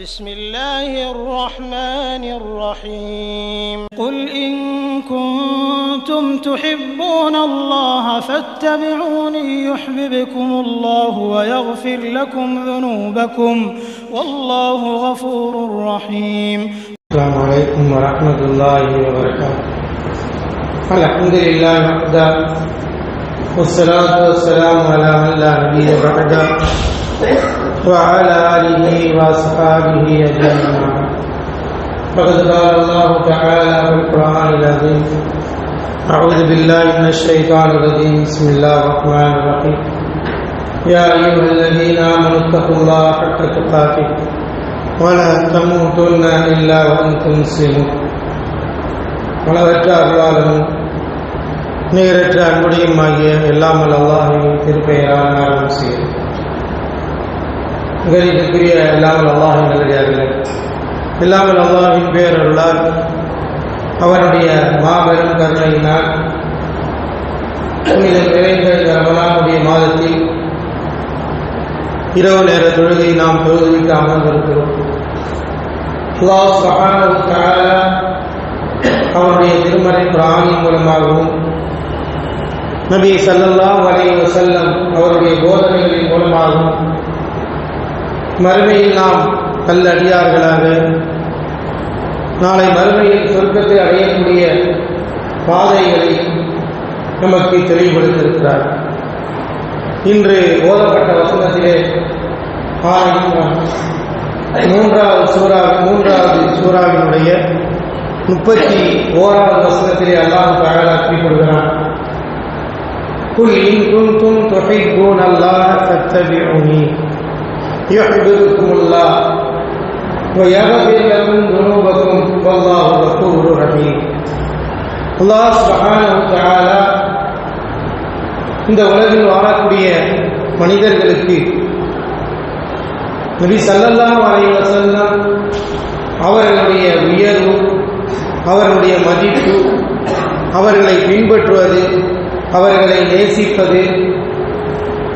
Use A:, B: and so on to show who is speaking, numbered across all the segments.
A: بسم الله الرحمن الرحيم. قل إن كنتم تحبون الله فاتبعوني يحببكم الله ويغفر لكم ذنوبكم. والله غفور رحيم.
B: السلام عليكم ورحمة الله وبركاته. الحمد لله وحده. والصلاة والسلام على من لا نبي بعده. وعلى آله وأصحابه أجمعين فقد قال الله تعالى في القرآن العظيم أعوذ بالله من الشيطان الرجيم بسم الله الرحمن الرحيم يا أيها الذين آمنوا اتقوا الله حق تقاته ولا تموتن إلا وأنتم مسلمون அளவற்ற அருளாளனும் நிகரற்ற அன்புடையும் ஆகிய எல்லாமல் அல்லாஹின் திருப்பெயரால் ஆரம்பம் செய்யும் கரிக்குரிய இல்லாமல் அல்லாஹின் நல்லடியார்கள். இல்லாமல் அல்லாஹின் பேரருளால் அவனுடைய மாபெரும் கருணையினால் இதில் நிறைந்த இந்த ரமலானுடைய மாதத்தில் இரவு நேர தொழுகை நாம் தொழுகைக்கு அமர்ந்திருக்கிறோம் அல்லாஹ் சுப்ஹானஹு வ அவருடைய திருமறை குரானின் மூலமாகவும் நபி சல்லல்லா அலைஹி செல்லம் அவருடைய போதனைகளின் மூலமாகவும் மறுமையில் நாம் கல்லடியார்களாக நாளை மறுமையில் சொர்க்கத்தை அடையக்கூடிய பாதைகளை நமக்கு தெளிவுபடுத்தியிருக்கிறார். இன்று ஓதப்பட்ட வசனத்திலே மூன்றாவது சூறா மூன்றாவது சூறாவினுடைய முப்பத்தி ஓராவது வசனத்திலே அல்லாஹ் தகவல் அறிவிக்கொள்கிறான் குல் இன் குந்தும் தொகை கூட அல்லாஹ் கத்தபியோனி يحببكم الله ويغفر لكم ذنوبكم والله غفور رحيم அல்லாஹ் சுப்ஹானஹு வ தஆலா இந்த உலகில் வாழக்கூடிய மனிதர்களுக்கு நபி ஸல்லல்லாஹு அலைஹி வஸல்லம் அவர்களுடைய உயர்வு அவர்களுடைய மதிப்பு அவர்களை பின்பற்றுவது அவர்களை நேசிப்பது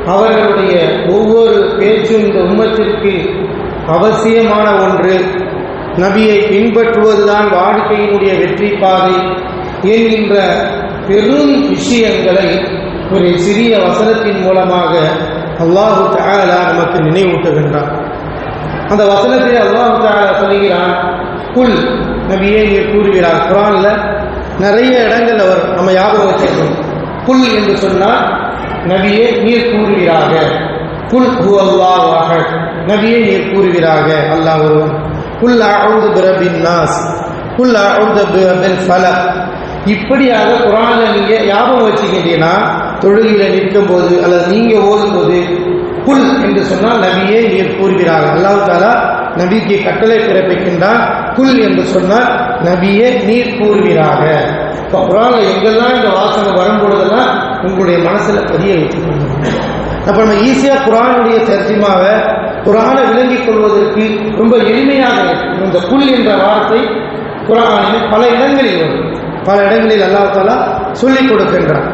B: அவர்களுடைய ஒவ்வொரு பேச்சும் இந்த உம்மத்திற்கு அவசியமான ஒன்று. நபியை பின்பற்றுவதுதான் வாழ்க்கையினுடைய வெற்றி பாதை என்கின்ற பெரும் விஷயங்களை ஒரு சிறிய வசனத்தின் மூலமாக அல்லாஹு தஆலா நமக்கு நினைவூட்டுகின்றான். அந்த வசனத்தை அல்லாஹு தஆலா சொல்கிறான் குல் நபியே நீர் கூறுகிறார். குரானில் நிறைய இடங்கள் அவர் நம்ம ஞாபகம் வச்சிருக்கோம் புல் என்று சொன்னால் நபியே நீர் கூறுகிறாக குல் ஹு அல்லாஹ் நபியே நீர் கூறுகிறாக அல்லாஹ் ஒருவன். குல் அவுது பிரபின் நாஸ். குல் அவுது பிரபின் ஃபல இப்படியாக குரானை நீங்கள் ஞாபகம் வச்சுக்கிட்டீங்கன்னா தொழுகையில் நிற்கும் போது அல்லது நீங்கள் ஓதும்போது புல் என்று சொன்னால் நபியே நீர் கூறுகிறார் அல்லாஹ் தாலா நபிக்கு கட்டளை பிறப்பிக்கின்றான். புல் என்று சொன்னால் நபியே நீர் கூறுகிறார்கள் இப்போ குரானில் எங்கெல்லாம் இந்த வாசனை வரும்பொழுதெல்லாம் உங்களுடைய மனசில் பதிய வச்சுக்கணும் அப்போ நம்ம ஈஸியாக குரானுடைய தர்ஜிமாவை குரானை விளங்கிக் கொள்வதற்கு ரொம்ப எளிமையாக இருக்கும். இந்த புல் என்ற வார்த்தை குரானில் பல இடங்களில் வரும். பல இடங்களில் அல்லாஹ் சொல்லிக் கொடுக்கின்றான்.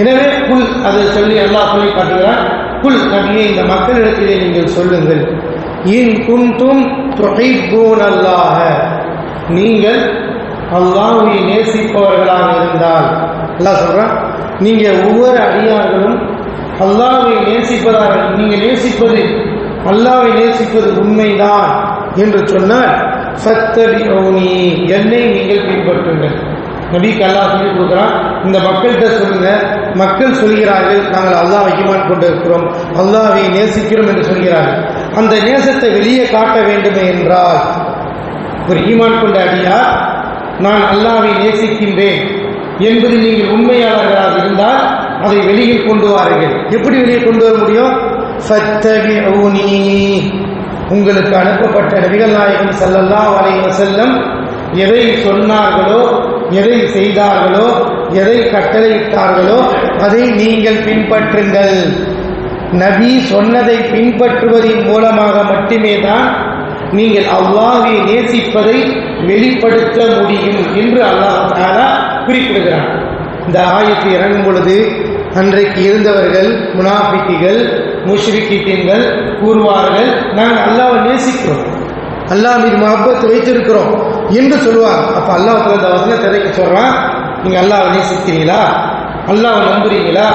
B: எனவே புல் அதை சொல்லி அல்லாஹ் சொல்லி காட்டுகிறான். புல் நபியை இந்த மக்களிடத்திலே நீங்கள் சொல்லுங்கள். இன் குந்தும் துஹிப்பூன் அல்லாஹ நீங்கள் அல்லாஹ்வை நேசிப்பவர்களாக இருந்தால். அல்லாஹ் சொல்கிறான் நீங்கள் ஒவ்வொரு அடியார்களும் அல்லாஹ்வை நேசிப்பதாக நீங்கள் நேசிப்பது அல்லாவை நேசிப்பது உண்மைதான் என்று சொன்னால் ஃபத்தபிஊனி என்னை நீங்கள் பின்பற்றுங்கள். நபிக்கு அல்லாஹ் சொல்லிக் கொடுக்குறான் இந்த மக்கள்கிட்ட சொல்லுங்க மக்கள் சொல்கிறார்கள் நாங்கள் அல்லாஹ் ஈமான் கொண்டு இருக்கிறோம் அல்லாஹை நேசிக்கிறோம் என்று சொல்கிறார்கள். அந்த நேசத்தை வெளியே காட்ட வேண்டுமே என்றால் ஒரு ஈமான் கொண்ட அடியார் நான் அல்லாவை நேசிக்கின்றேன் என்பது நீங்கள் உண்மையாளர்களாக இருந்தால் அதை வெளியில் கொண்டு வாருங்கள். எப்படி வெளியே கொண்டு வர முடியும்? உங்களுக்கு அனுப்பப்பட்ட நபிகள் நாயகம் செல்லல்லா வலைய செல்லம் எதை சொன்னார்களோ எதை செய்தார்களோ எதை கட்டளையிட்டார்களோ அதை நீங்கள் பின்பற்றுங்கள். நபி சொன்னதை பின்பற்றுவதன் மூலமாக மட்டுமே தான் நீங்கள் அல்லாஹை நேசிப்பதை வெளிப்படுத்த முடியும் என்று அல்லாஹ் தாலா குறிப்பிடுகிறான். இந்த ஆயத்தை இறங்கும் பொழுது அன்றைக்கு இருந்தவர்கள் முனாபிக்கிகள் முஷ்ரிக்கிட்டின்கள் கூறுவார்கள் நாங்கள் அல்லாவை நேசிக்கிறோம். அல்லாஹ் மீது மஹப்பத் வைத்திருக்கிறோம் என்று சொல்லுவாங்க. அப்போ அல்லாஹ் அந்த வசனத்தை இறக்கி சொல்கிறான் நீங்கள் அல்லாவை நேசிக்கிறீங்களா? அல்லாவை நம்புறீங்களா?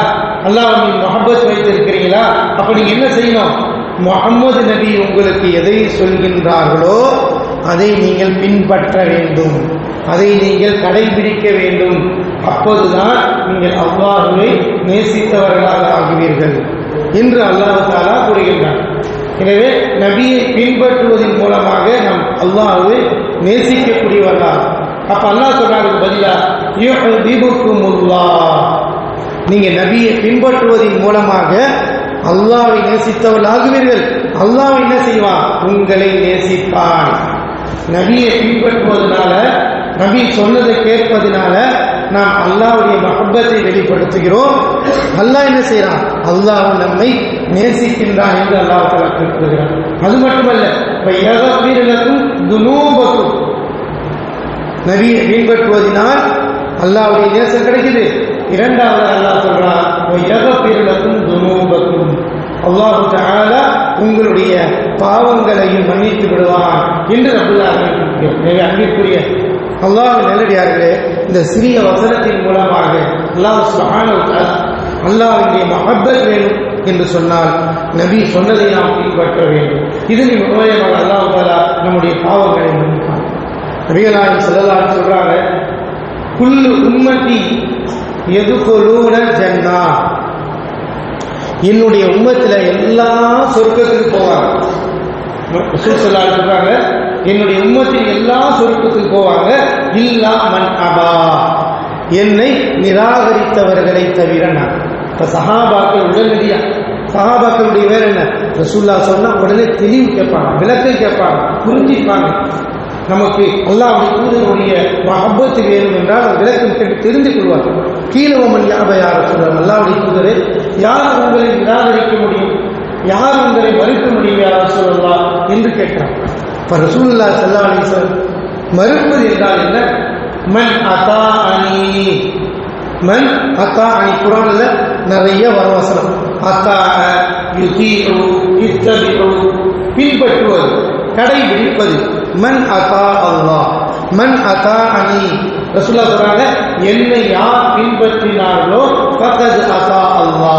B: அல்லாஹ் மீது மஹப்பத் வைத்திருக்கிறீங்களா? அப்போ நீங்கள் என்ன செய்யணும்? முகம்மது நபி உங்களுக்கு எதை சொல்கின்றார்களோ அதை நீங்கள் பின்பற்ற வேண்டும். அதை நீங்கள் கடைபிடிக்க வேண்டும். அப்போதுதான் நீங்கள் அவ்வாறுவே நேசித்தவர்களாக ஆகுவீர்கள் என்று அல்லாஹ் தாலா கூறுகின்றார் எனவே நபியை பின்பற்றுவதன் மூலமாக நாம் அல்லாஹுவை நேசிக்கக்கூடியவர்களாக. அப்ப அல்லாஹ் சொல்றாங்க பதிலா யுஹிபுக்குமுல்லா நீங்க நபியை பின்பற்றுவதன் மூலமாக அல்லாவை நேசித்தவர்களாகுவீர்கள். அல்லாஹ் என்ன செய்வான்? உங்களை நேசிப்பான். நபியை பின்பற்றுவதனால நபி சொன்னதை கேட்பதனால நாம் அல்லாவுடைய மகப்பத்தை வெளிப்படுத்துகிறோம். அல்லாஹ் என்ன செய்யறான் அல்லாஹ் நம்மை நேசிக்கின்றான் என்று அல்லாஹ் குறிப்பிடுகிறான். அது மட்டுமல்ல வீரர்களுக்கும் துனூபக்கும் நபியை பின்பற்றுவதனால் அல்லாவுடைய நேசம் கிடைக்குது. இரண்டாவது அல்லாஹ் சொல்றான் எதப்பீரலுக்கும் துனூபக்கும் அல்லாஹு தஆலா உங்களுடைய பாவங்களையும் மன்னித்து விடுவான் என்று அல்லாஹ் அன்பிற்குரிய அல்லாஹ் நல்லடியார்களே இந்த சிறிய வசனத்தின் மூலமாக அல்லாஹ் சுப்ஹானஹு வ மஹப்பத் வேணும் என்று சொன்னால் நபி சொன்னதை நாம் பின்பற்ற வேண்டும். இதன் மூலமாக அல்லாஹ் தஆலா நம்முடைய பாவங்களை மன்னிப்பான். நபிகளாய் செல்லலாம் சொல்றாங்க குல்லு உம்மத்தி எதுகொலூன ஜன்னா. என்னுடைய உம்மத்தில் எல்லா சொர்க்கத்துக்கு போவாங்க சொல்லா சொல்றாங்க என்னுடைய உம்மத்தின் எல்லா சொர்க்கத்துக்கு போவாங்க. இல்லா மண் அபா. என்னை நிராகரித்தவர்களை தவிர நான். இப்போ சஹாபாக்கள் உடனடியாக சஹாபாக்களுடைய வேறு என்ன? ரசூல்லா சொன்னால் உடனே தெளிவு கேட்பாங்க விளக்கம் கேட்பாங்க புரிஞ்சிப்பாங்க. நமக்கு அல்லாவுடைய தூதனுடைய மஹபத்து வேணும் என்றால் அது விளக்கம் கேட்டு தெரிந்து கொள்வார்கள் கீழே உமன் யாப யார் சொல்றாங்க அல்லாவுடைய தூதரே யார் உங்களை நிராகரிக்க முடியும்? யார் என்று கேட்கிறான். இப்போ ரசூலுல்லா சல்லா அலிஸ்வல் மறுப்பது என்றால் என்ன? மன் அதா அணி மன் அத்தா அணி குரானில் நிறைய வரவசனம். அத்தா யுதீரு இத்தபிஉ பின்பற்றுவது கடைபிடிப்பது. மண் அத்தா அல்லா மண் அத்தா அணி ரசூல்லா சொல்றாங்க என்னை யார் பின்பற்றினார்களோ பக்கது அத்தா அல்லா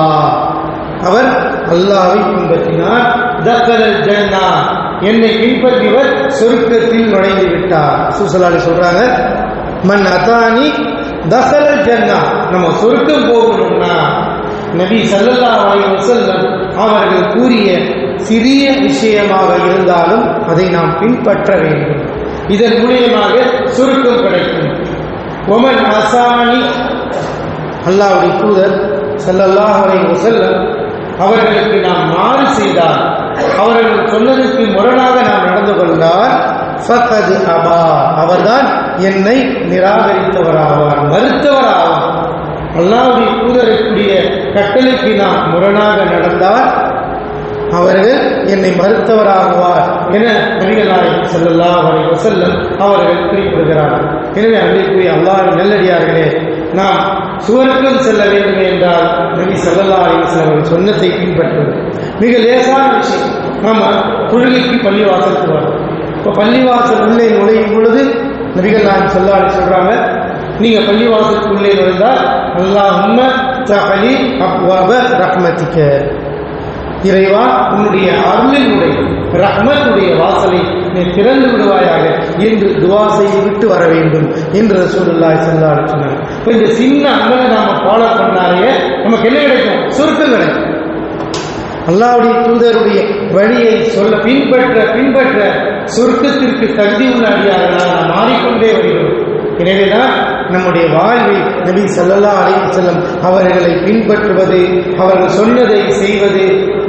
B: அவர் அல்லாவை பின்பற்றினார். தக்கல் ஜன்னா. என்னை பின்பற்றியவர் சொருக்கத்தில் நுழைந்து விட்டார் சுசலாலி சொல்றாங்க மன் அத்தானி தசல ஜன்னா. நம்ம சொருக்கம் போகணும்னா நபி சல்லல்லா அலைஹி அவர்கள் கூறிய சிறிய விஷயமாக இருந்தாலும் அதை நாம் பின்பற்ற வேண்டும். இதன் மூலியமாக சுருக்கம் கிடைக்கும். ஒமன் அசானி அல்லாவுடைய தூதர் சல்லல்லாஹ் அலைஹி அவர்களுக்கு நாம் மாறு செய்தால் அவர்கள் சொன்னதற்கு முரணாக நாம் நடந்து கொண்டால் ஃபகது அபா. அவர்தான் என்னை நிராகரித்தவராவார் மறுத்தவராவார். அல்லாவுடைய தூதருக்குரிய கட்டளைக்கு நாம் முரணாக நடந்தால் அவர்கள் என்னை மறுத்தவராகுவார் என நபிகளாய் செல்லல்லா அவரை வஸல்லம் அவர்கள் குறிப்பிடுகிறார்கள். எனவே அன்றைக்குரிய அல்லாவின் நல்லடியார்களே நாம் சுவர்க்கம் செல்ல வேண்டும் என்றால் நபி செல்லல்லா அலைஹி வஸல்லம் அவர்கள் சொன்னத்தை பின்பற்றுவது மிக லேசான விஷயம். ஆமாம் தொழுகைக்கு பள்ளிவாசலுக்கு வரோம் இப்போ பள்ளிவாசல் உள்ளே நுழையும் பொழுது நபிகள் நான் சொல்லாடி நீங்கள் பள்ளிவாசலுக்கு உள்ளே நுழைந்தால் அம்ம தஹலி அப்வாப ரஹ்மத்திக்க. இறைவா உன்னுடைய அருளினுடைய ரஹ்மத்துடைய வாசலை நீ திறந்து விடுவாயாக என்று துவா செய்துவிட்டு வர வேண்டும் என்று ரசூலுல்லாய் ஸல்லல்லாஹு சொன்னாங்க. இப்போ இந்த சின்ன அமலை நாம ஃபாலோ பண்ணாலே நமக்கு என்ன கிடைக்கும்? சுருக்கம் கிடைக்கும். அல்லாவுடைய தூதருடைய வழியை சொல்ல பின்பற்ற பின்பற்ற சொர்க்கத்திற்கு தகுதி உள்ள அடியார்களாக நாம் மாறிக்கொண்டே வருகிறோம். எனவேதான் நம்முடைய வாழ்வில் நபி ஸல்லல்லாஹு அலைஹி செல்லும் அவர்களை பின்பற்றுவது அவர்கள் சொன்னதை செய்வது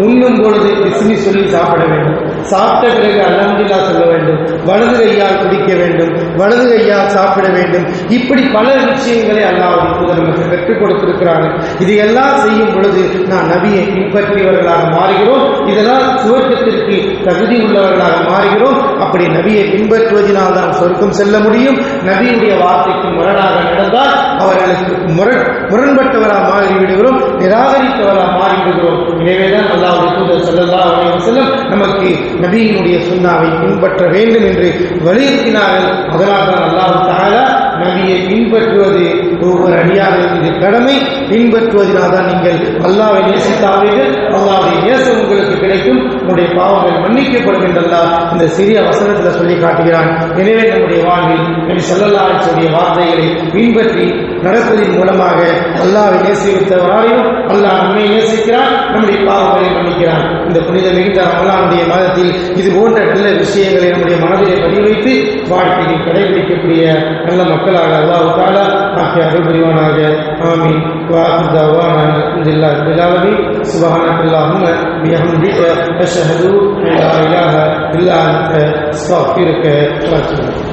B: உண்ணும் பொழுது பிசினி சொல்லி சாப்பிட வேண்டும். சாப்பிட்ட பிறகு அல்ஹம்துலில்லா சொல்ல வேண்டும். வலது கையால் குடிக்க வேண்டும். வலது கையால் சாப்பிட வேண்டும். இப்படி பல விஷயங்களை அல்லாஹ் நமக்கு கற்றுக் கொடுத்திருக்கிறாங்க. இதையெல்லாம் செய்யும் பொழுது நான் நபியை பின்பற்றியவர்களாக மாறுகிறோம். இதனால் சுவர்க்கத்திற்கு தகுதி உள்ளவர்களாக மாறுகிறோம். அப்படி நபியை பின்பற்றுவதனால் தான் சொர்க்கம் செல்ல முடியும். நபியுடைய வார்த்தைக்கு முரணாக நடந்தால் அவர்களுக்கு முரண் முரண்பட்டவராக மாறிவிடுகிறோம் நிராகரித்தவராக மாறிவிடுகிறோம். எனவேதான் அல்லாஹ் தூதர் ஸல்லல்லாஹு அலைஹி நமக்கு நபியினுடைய சுண்ணாவை பின்பற்ற வேண்டும் என்று வலியுறுத்தினார்கள். அதனால் தான் அல்லாஹ் நபியை பின்பற்றுவது ஒவ்வொரு அடியாரின் கடமை. பின்பற்றுவதனால் தான் நீங்கள் அல்லாவை நேசித்தாவீர்கள். அல்லாவை நேசம் உங்களுக்கு கிடைக்கும். உங்களுடைய பாவங்கள் மன்னிக்கப்படும் என்றெல்லாம் இந்த சிறிய வசனத்தில் சொல்லி காட்டுகிறான். எனவே நம்முடைய வாழ்வில் நபி ஸல்லல்லாஹு வார்த்தைகளை பின்பற்றி நடப்பதின் மூலமாக அல்லாவை நேசித்தவராலையும் அல்லாஹ் நம்மை நேசிக்கிறான் நம்முடைய பாவங்களை மன்னிக்கிறான். இந்த புனித மிகுந்த அல்லாவுடைய மதத்தில் இது போன்ற நல்ல விஷயங்களை நம்முடைய மனதிலே பதிவைத்து வாழ்க்கையை வாழ்க்கையில் கடைபிடிக்கக்கூடிய நல்ல மக்கள் அல்லாஹ் தாலா ஆகிய அருள் புரிவானாக ஆமீன் வாஹு தவானா அல்ஹம்துலில்லாஹி ரப்பில் ஆலமீன் சுப்ஹானக்கல்லாஹும்ம பிஹம்திக அஷ்ஹது அன் லா இலாஹா இல்லா அன்த அஸ்தக்ஃபிருக வ அத்தூபு இலைக்